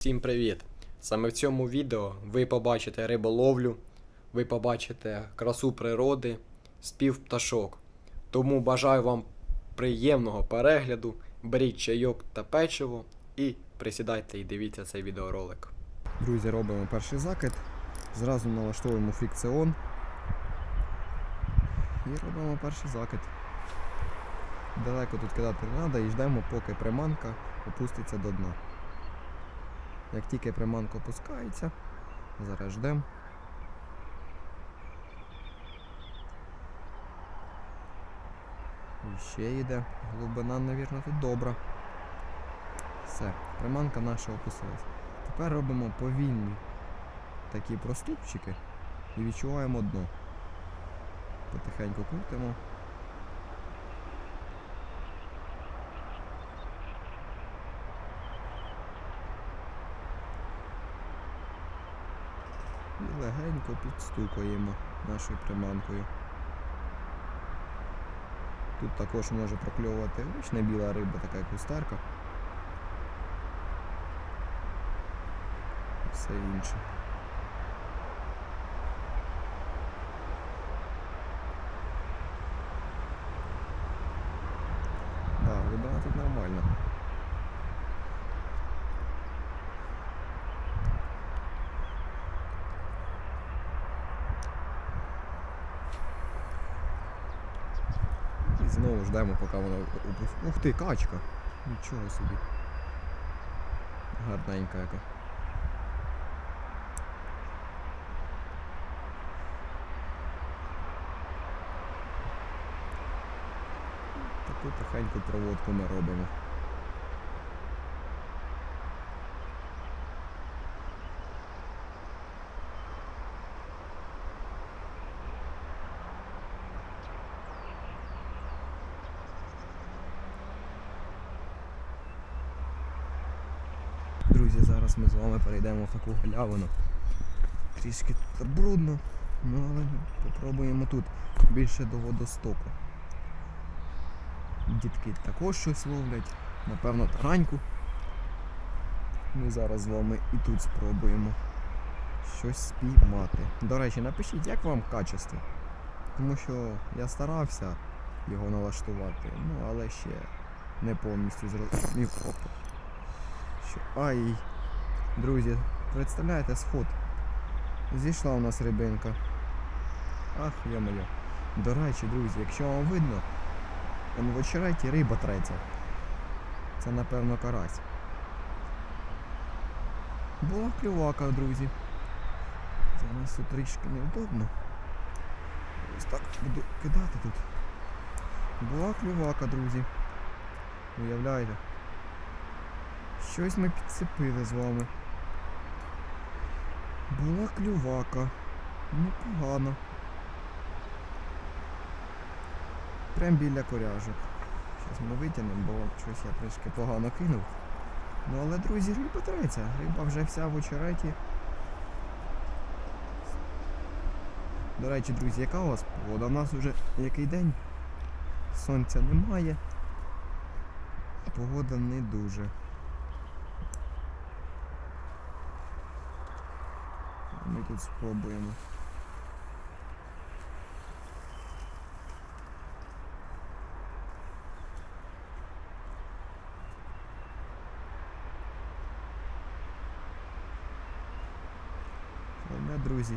Всім привіт! Саме в цьому відео ви побачите риболовлю, ви побачите красу природи, спів пташок. Тому бажаю вам приємного перегляду, беріть чайок та печиво і присідайте і дивіться цей відеоролик. Друзі, робимо перший закид. Зразу налаштовуємо фікціон. І робимо перший закид. Далеко тут кидати не треба і ждемо, поки приманка опуститься до дна. Як тільки приманка опускається, зараз ждемо. І ще йде. Глибина, навірно, тут добра. Все, приманка наша опустилась. Тепер робимо повільні такі проступчики і відчуваємо дно. Потихеньку крутимо. Легенько підстукаємо нашою приманкою. Тут також може прокльовувати обична біла риба, така як кустарка. Все інше. Да, глибина тут нормальна. І знову ждемо, поки вона опустить. Ух ти, качка! Нічого собі. Гарненька яка. Таку тихеньку проводку ми робимо. Друзі, зараз ми з вами перейдемо в таку галявину. Трішки тут брудно, ну але попробуємо тут більше до водостоку. Дітки також щось ловлять, напевно, тараньку. Ми зараз з вами і тут спробуємо щось спіймати. До речі, напишіть, як вам качество. Тому що я старався його налаштувати, ну але ще не повністю зрозумів. Опа. Що... Ай! Друзі, представляєте сход. Зійшла у нас рибинка. Ах, йо-моє. До речі, друзі, якщо вам видно, он в очереті риба треться. Це напевно карась. Була клювака, друзі. Зараз тут трішки невдобно. Ось так буду кидати тут. Була клювака, друзі. Уявляєте? Щось ми підцепили з вами. Була клювака. Непогано. Прям біля коряжок. Зараз ми витягнемо, бо щось я трішки погано кинув. Ну але, друзі, риба треться. Риба вже вся в очереті. До речі, друзі, яка у вас погода? У нас вже який день? Сонця немає. Погода не дуже. Ми тут спробуємо. Але, друзі,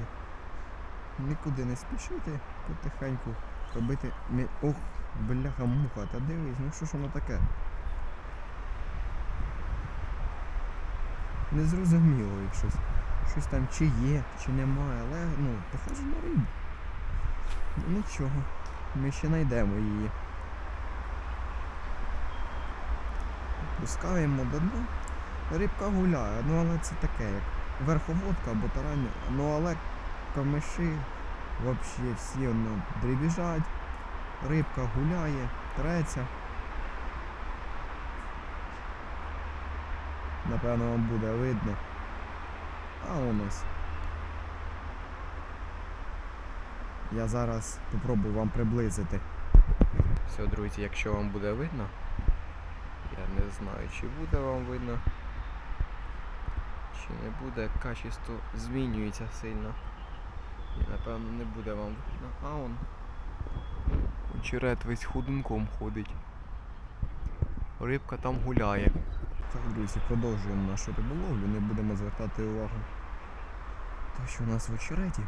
нікуди не спішити, потихеньку робити. мі- Ох, бляха муха, та дивись, ну що ж воно таке? Незрозуміло як щось. Щось там чи є, чи немає, але ну, похоже на рибу. Ну нічого, ми ще знайдемо її. Пускаємо до дна. Рибка гуляє, ну але це таке, як верховодка або тарання. Ну але камиші взагалі всі ну, дрібіжать, рибка гуляє, треться. Напевно вам буде видно. А у нас. Я зараз попробую вам приблизити. Все, друзі, якщо вам буде видно, я не знаю, чи буде вам видно. ще не буде, качество змінюється сильно. І напевно не буде вам видно. А он. Очерет весь ходунком ходить. Рибка там гуляє. Так, друзі, продовжуємо нашу риболовлю, не будемо звертати увагу. Те, що у нас в очереті.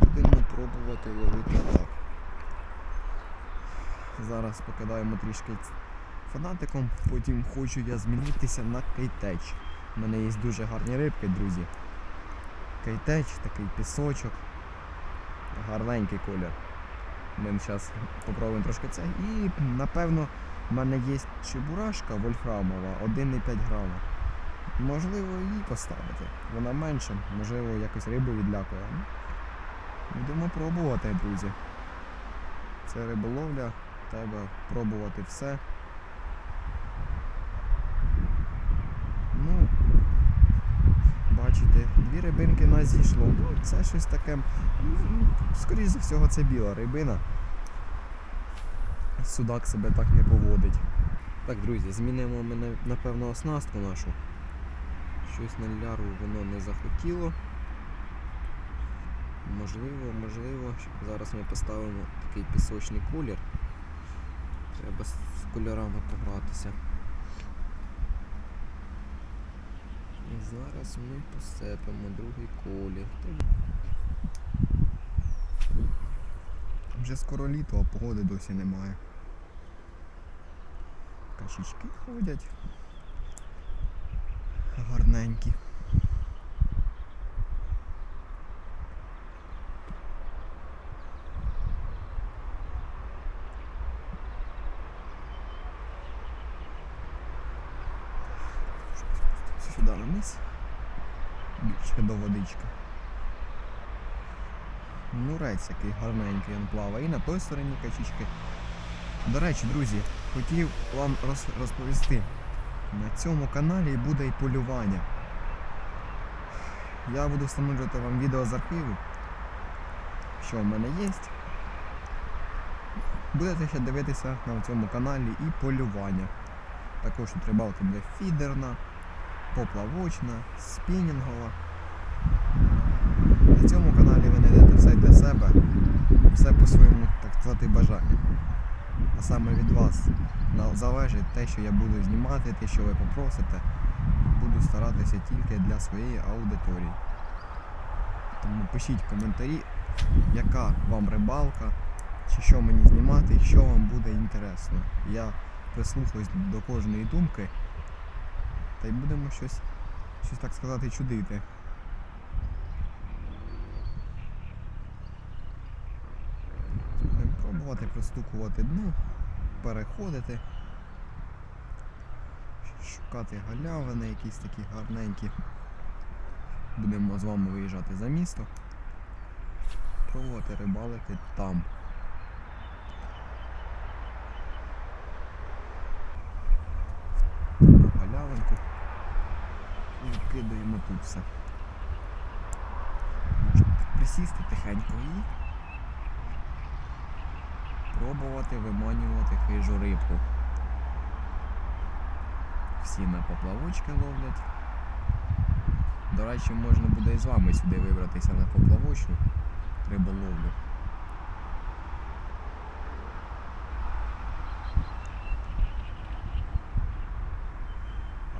Будемо пробувати ловити так. Зараз покидаємо трішки фанатиком, потім хочу я змінитися на кейтеч. У мене є дуже гарні рибки, друзі. Кейтеч, такий пісочок. Гарненький колір. Ми зараз попробуємо трошки це. І напевно в мене є чебурашка вольфрамова 1,5 грама. Можливо, її поставити. Вона менша, можливо, якось рибу відлякує. Ну, Будемо пробувати, друзі. Це риболовля, треба пробувати все. Ну, бачите, дві рибинки нас зійшло. Ну, це щось таке. Скоріше за всього, це біла рибина. Судак себе так не поводить. Так, друзі, змінимо ми напевно оснастку нашу. Щось на ляру воно не захотіло. Можливо, можливо. Зараз ми поставимо такий пісочний колір. Треба з кольорами погратися. І зараз ми посипемо другий колір. Вже скоро літо, а погоди досі немає. Качечки ходять. Гарненькі. Сюди вниз. Більше до водички. Мурець який гарненький він плаває. І на той стороні качечки. До речі, друзі, хотів вам розповісти. На цьому каналі буде і полювання. Я буду встановлювати вам відео з архіву, що в мене є. Будете ще дивитися на цьому каналі і полювання. Також тут рибалка буде фідерна, поплавочна, спінінгова. На цьому каналі ви знайдете все для себе, все по своєму, так сказати, бажанню. А саме від вас залежить те, що я буду знімати, те, що ви попросите. Буду старатися тільки для своєї аудиторії. Тому пишіть коментарі, яка вам рибалка, чи що мені знімати, що вам буде інтересно. Я прислухаюсь до кожної думки та й будемо щось, щось так сказати, чудити. Пробувати простукувати дно, переходити, шукати галявини якісь такі гарненькі. Будемо з вами виїжджати за місто, пробувати рибалити там. Галявинку і викидаємо тут все. Присісти тихенько і пробувати виманювати хижу рибку. Всі на поплавочки ловлять. До речі, можна буде і з вами сюди вибратися на поплавочну риболовлю.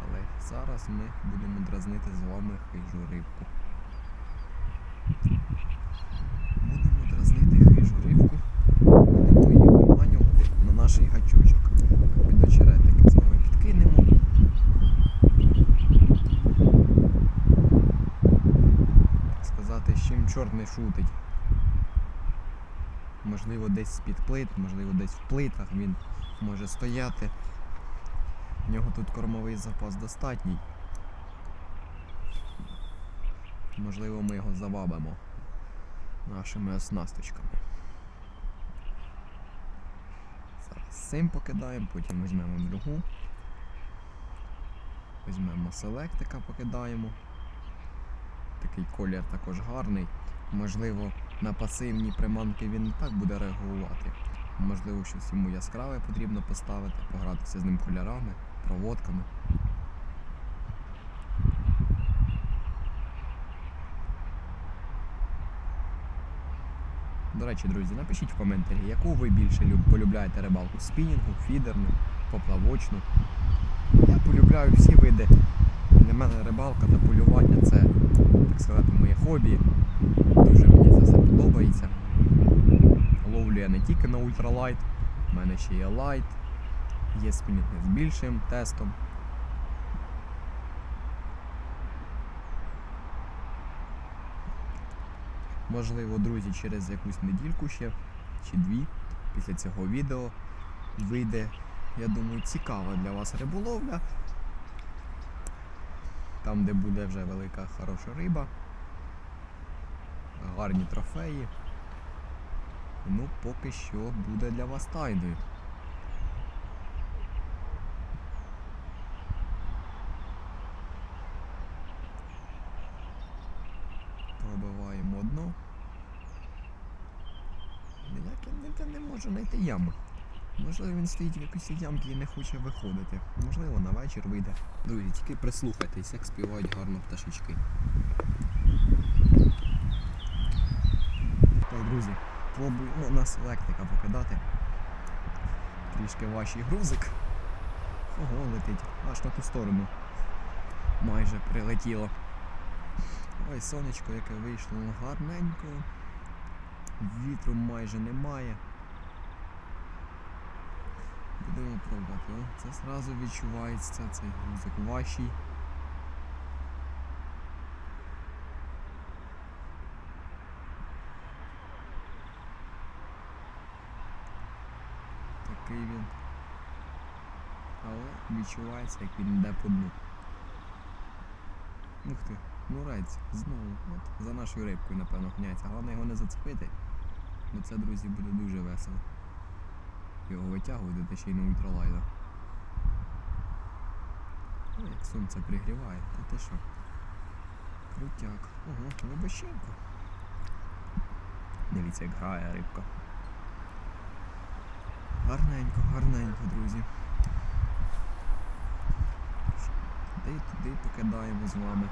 Але зараз ми будемо дразнити з вами хижу рибку. Будемо дразнити хижу рибку, будемо її виманювати на наш гачочок. Під очеретики з вами підкинемо. Так сказати, з чим чорт не шутить. Можливо, десь з-під плит, можливо, десь в плитах він може стояти. В нього тут кормовий запас достатній. Можливо, ми його завабимо нашими оснасточками. Зараз цим покидаємо, потім візьмемо другу. Візьмемо селектика, покидаємо. Такий колір також гарний. Можливо, на пасивні приманки він не так буде реагувати. Можливо, щось йому яскраве потрібно поставити, погратися з ним кольорами, проводками. До речі, друзі, напишіть в коментарі, яку ви більше полюбляєте рибалку спінінгу, фідерну, поплавочну. Я полюбляю всі види. Для мене рибалка та полювання це, так сказати, моє хобі. Тільки на ультралайт, в мене ще є лайт, є спінінги з більшим тестом. Можливо, друзі, через якусь недільку ще чи дві після цього відео вийде, я думаю, цікава для вас риболовля. Там, де буде вже велика хороша риба, гарні трофеї. Ну, поки що буде для вас тайною. Пробиваємо дно. Ніяк я не можу знайти яму. Можливо, він стоїть в якійсь ямці і не хоче виходити. Можливо, на вечір вийде. Друзі, тільки прислухайтесь, як співають гарно пташечки. Так, друзі, пробуємо на селектика покидати. Трішки ваший грузик. Ого, летить. Аж на ту сторону. Майже прилетіло. Ой, сонечко, яке вийшло гарненько. Вітру майже немає. Будемо пробувати. О, це зразу відчувається цей грузик вашій. Він. Але відчувається, як він йде по дну. Ух ти, мурець, знову. От за нашою рибкою, напевно, гняться. Головне його не зацепити. Бо це, друзі, буде дуже весело. Його витягувати та ще й на ультралайда. О, як сонце пригріває, та ти що? Крутяк. Ого, вибаченько. Дивіться, як грає рибка. Гарненько, гарненько, друзі. Де й туди покидаємо з вами.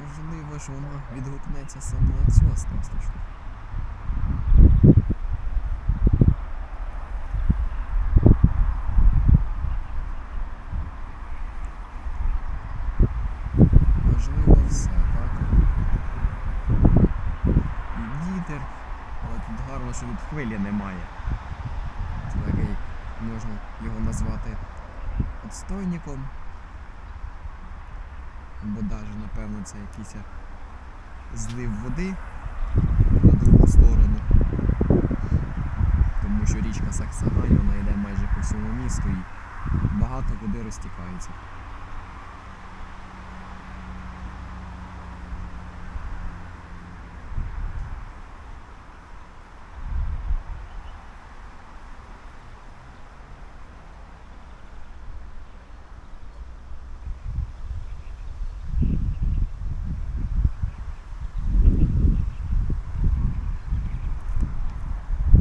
Можливо ж вона відгукнеться саме на цю оснасточку. Можливо, все, так. І вітер, але тут гарно, що тут хвилі немає. Це такий, можна його назвати отстойником. Бо навіть, напевно, це якийсь злив води на другу сторону. Тому що річка Саксагань, вона йде майже по всьому місту і багато води розтікається.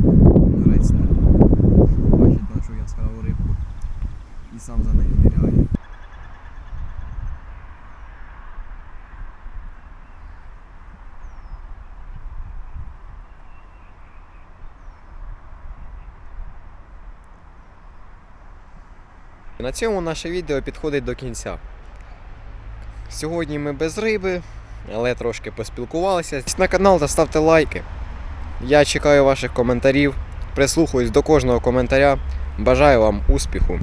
Морець не бачить нашу яскраву рибку і сам за нею ниряє. На цьому наше відео підходить до кінця. Сьогодні ми без риби, але трошки поспілкувалися. На канал та ставте лайки. Я чекаю ваших коментарів, прислухаюсь до кожного коментаря. Бажаю вам успіху!